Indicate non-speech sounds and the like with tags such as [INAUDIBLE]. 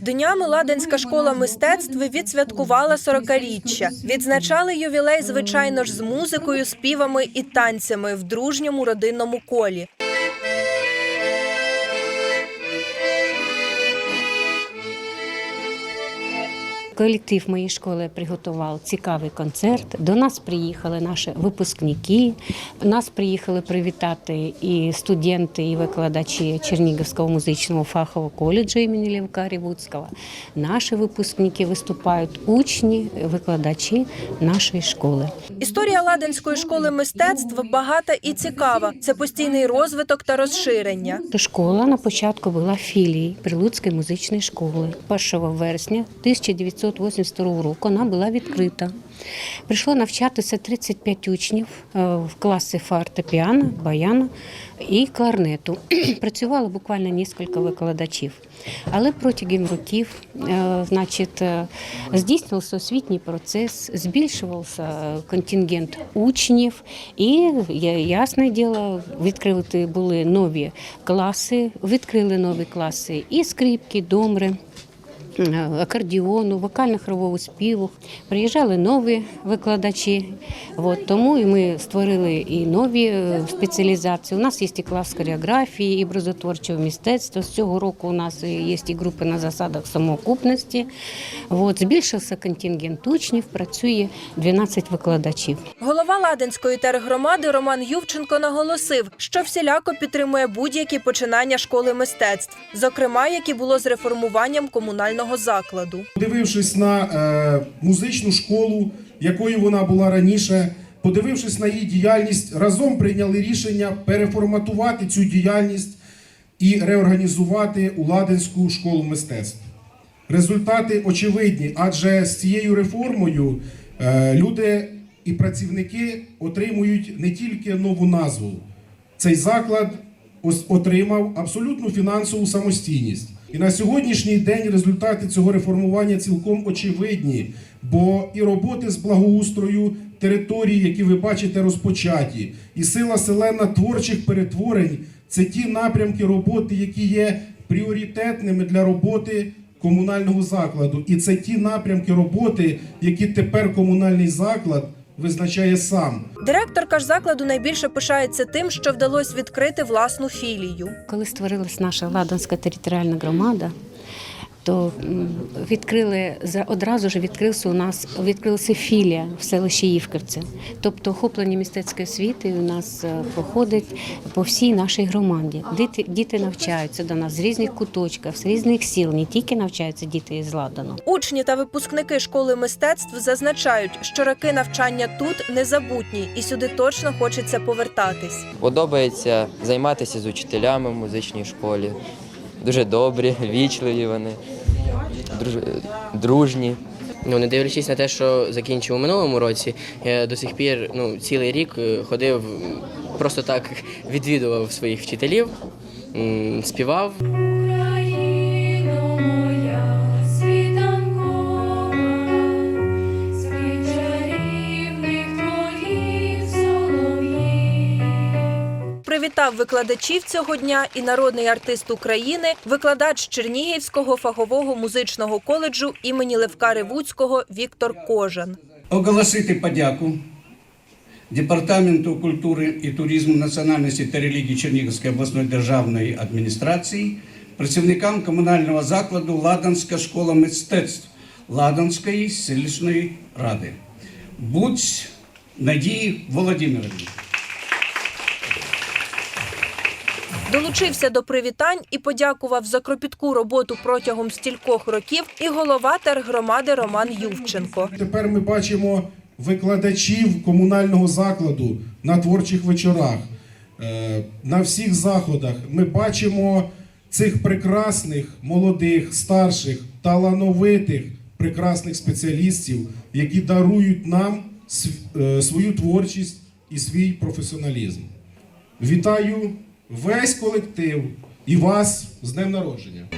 Днями Ладенська школа мистецтв відсвяткувала 40-річчя. Відзначали ювілей, звичайно ж, з музикою, співами і танцями в дружньому родинному колі. Колектив моєї школи приготував цікавий концерт. До нас приїхали наші випускники. Нас приїхали привітати і студенти, і викладачі Чернігівського музичного фахового коледжу імені Левка Рівуцького. Наші випускники виступають учні, викладачі нашої школи. Історія Ладенської школи мистецтв багата і цікава. Це постійний розвиток та розширення. Школа на початку була філією Прилуцької музичної школи. 1 вересня 1982 року вона була відкрита. Прийшло навчатися 35 учнів е, в класи фортепіано, баяна і кларнету. [CLEARS THROAT] Працювало буквально кілька викладачів. Але протягом років е, значить, е, здійснювався освітній процес, збільшувався контингент учнів, і ясне діло, відкрити були нові класи, відкрили нові класи і скрипки, домри. Акордіону, вокально-хорового співу. Приїжджали нові викладачі. От, тому і ми створили і нові е, спеціалізації. У нас є і клас хореографії, і образотворчого мистецтва. З цього року у нас є і групи на засадах самоокупності. От, збільшився контингент учнів, працює 12 викладачів. Голова Ладенської тергромади Роман Ювченко наголосив, що всіляко підтримує будь-які починання школи мистецтв, зокрема, які було з реформуванням комунального закладу. Подивившись на е, музичну школу, якою вона була раніше, подивившись на її діяльність, разом прийняли рішення переформатувати цю діяльність і реорганізувати Уладенську школу мистецтв. Результати очевидні, адже з цією реформою е, люди і працівники отримують не тільки нову назву. Цей заклад отримав абсолютну фінансову самостійність. І на сьогоднішній день результати цього реформування цілком очевидні, бо і роботи з благоустрою території, які ви бачите, розпочаті, і сила селена творчих перетворень це ті напрямки роботи, які є пріоритетними для роботи комунального закладу. І це ті напрямки роботи, які тепер комунальний заклад визначає сам. Директорка ж закладу найбільше пишається тим, що вдалося відкрити власну філію. Коли створилась наша Ладанська територіальна громада, то відкрили за- одразу ж відкрився у нас відкрилася філія в селищі Ївківці. Тобто охоплення мистецької освіти у нас е, проходить по всій нашій громаді. Діти, діти навчаються до нас з різних куточків, з різних сіл, не тільки навчаються діти із Ладану. Учні та випускники школи мистецтв зазначають, що роки навчання тут незабутні, і сюди точно хочеться повертатись. Подобається займатися з учителями в музичній школі. Дуже добрі, вічливі вони, друж- дружні. Ну, не дивлячись на те, що закінчив у минулому році, я до сих пір ну, цілий рік е, ходив, просто так [LAUGHS] відвідував своїх вчителів, співав. Привітав викладачів цього дня і народний артист України, викладач Чернігівського фахового музичного коледжу імені Левка Ревуцького Віктор Кожан. оголосити подяку Департаменту культури і туризму національності та релігії Чернігівської обласної державної адміністрації, працівникам комунального закладу Ладанська школа мистецтв Ладанської селищної ради. Будь Надії Володимировні. Долучився до привітань і подякував за кропітку роботу протягом стількох років і голова тергромади Роман Ювченко. Тепер ми бачимо викладачів комунального закладу на творчих вечорах, е, на всіх заходах. Ми бачимо цих прекрасних, молодих, старших, талановитих, прекрасних спеціалістів, які дарують нам е, свою творчість і свій професіоналізм. Вітаю весь колектив і вас з днем народження.